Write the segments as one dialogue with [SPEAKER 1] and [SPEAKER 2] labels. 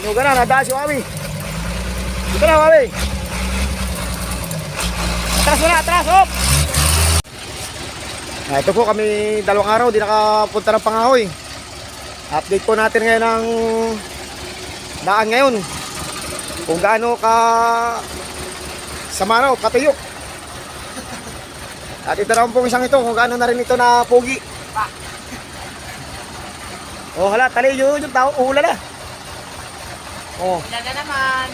[SPEAKER 1] Anyugan na, nadaan si Wawi. Dito na, Wawi. Atras mo na, atras, hop! Ah, ito po kami dalawang araw, di nakapunta ng pangahoy. Update po natin ngayon ang daan ngayon. Kung gaano ka samaraw, katuyok. At ito naman pong isang ito, kung gaano na rin ito na pugi. Oh, hala, tali yun yung tao, ula na. Oh,
[SPEAKER 2] Ilan na naman?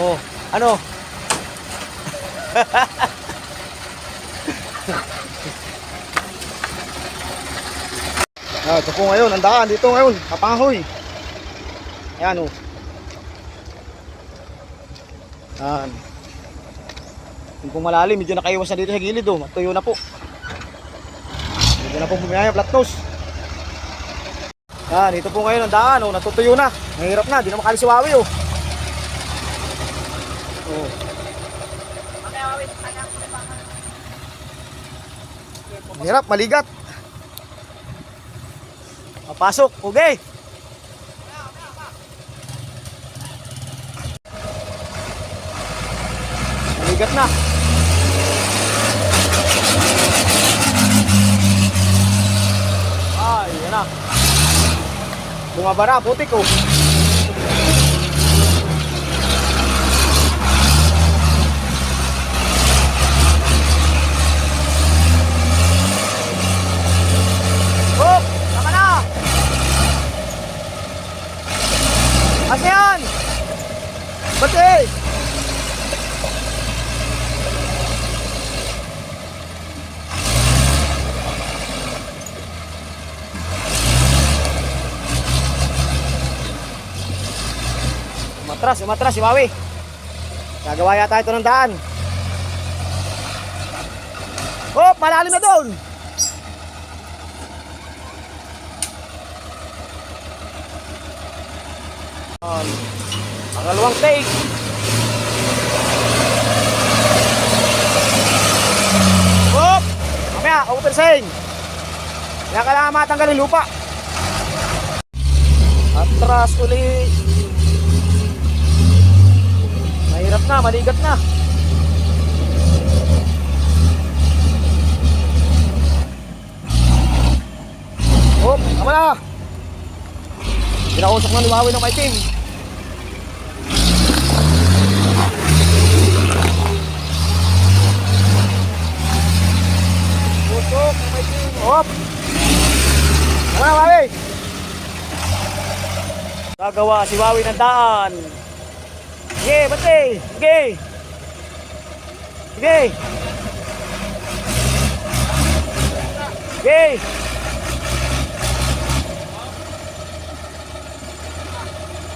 [SPEAKER 1] oh, ano? ah, ito po ngayon, ang daan dito ngayon, kapangahoy. Ayan oh. Ayan. Yung pong malalim, medyo nakaiwas na dito sa gilid oh, matuyo na po. Medyo na po bumiyaya, flat nose. Yan, ito po ngayon ang daan, oh, natutuyo na. Mahirap na, di na makali si Wawi, oh. Oh. Mahirap, maligat. Papasok, okay. Maligat na. Ay, yan na. Bumaba na, putik oh. Hop! Tama na! Asa yan? Ba't eh? Umatras, umatras si Maui. Gagawa yata ito ng daan. Hop! Malalim na doon! Um, pangalawang take. Hop! Mamaya, open sign. Kaya kailangan matanggal yung lupa. Atras uli. Mahirap na, maligat na. Hop, tama na. Pinausok na liwawi ng maitim. Usok ng maitim. Hop! Tama na, Wawi! Gagawa si Wawi ng daan. Sige, bante! Sige! Sige! Sige!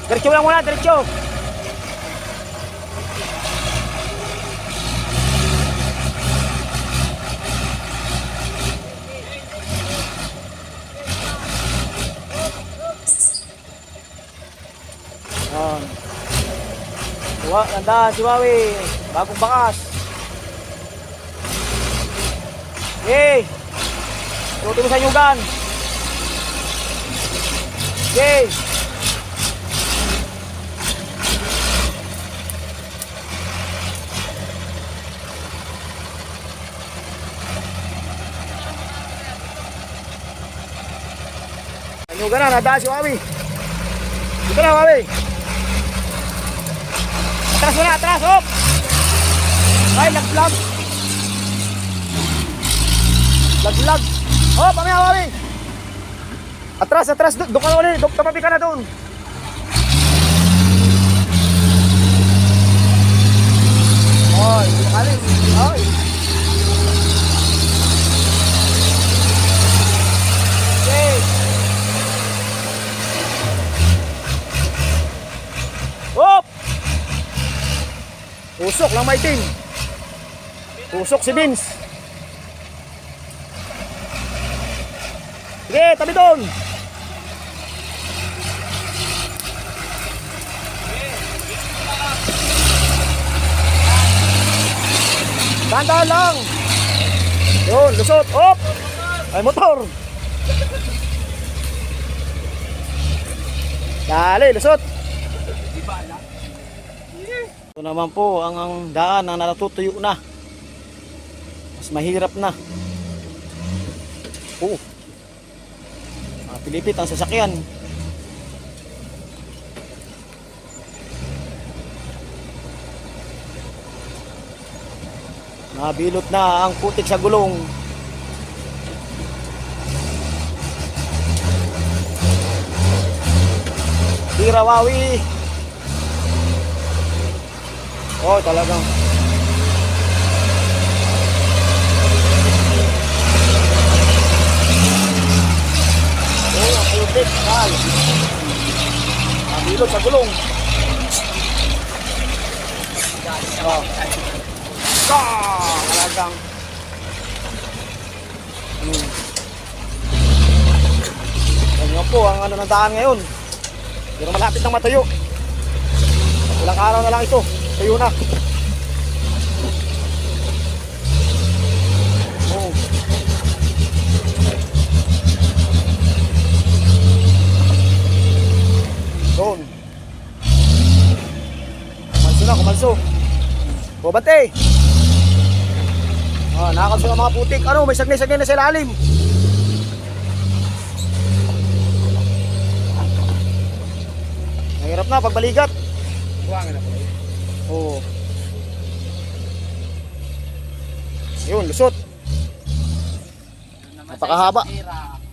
[SPEAKER 1] Diretso lang muna, diretso. Yan. Tuwa, tandaan si Wawi. Bagong bakas. Okay. Tuti mo sa nyugan. Okay. Anyugan na, nadaan si Wawi. Dito na, Wawi. Atras mo na, atras, hop! Ay, laglag. Laglag. Hop, mamaya, Wawi. Atras, atras, doon ka na ulit, doon, tamabi ka na doon. Ay, alis. Ay. Okay. Hop! Tusok lang may team. Tusok si Vince. Sige, tabi doon. Dahan-dahan lang. Yun, lusot. Hop! Ay, motor. Dali, lusot.
[SPEAKER 2] Di ba alam?
[SPEAKER 1] Ito naman po ang, ang daan na natutuyo na. Mas mahirap na. Oo. Ah, pilipit ang sasakyan. Nabilot na ang putik sa gulong. Tirawawi. Oh, talagang. Oh, ang putik. Mahal. Nabilot sa gulong. Oh. Ah, talagang. Hmm. Ganyan po ang ano ng daan ngayon. Pero malapit nang matuyo. Ilang araw na lang ito. Tuyo na. Oh. Doon. Kumalso na, kumalso. Bobante. Ah, nakakalso ng mga putik. Ano, may sagnay-sagnay na sa ilalim. Mahirap na pagbalikat.
[SPEAKER 2] Buwang na po.
[SPEAKER 1] Oo. Yun, lusot. Napakahaba.
[SPEAKER 2] Sira.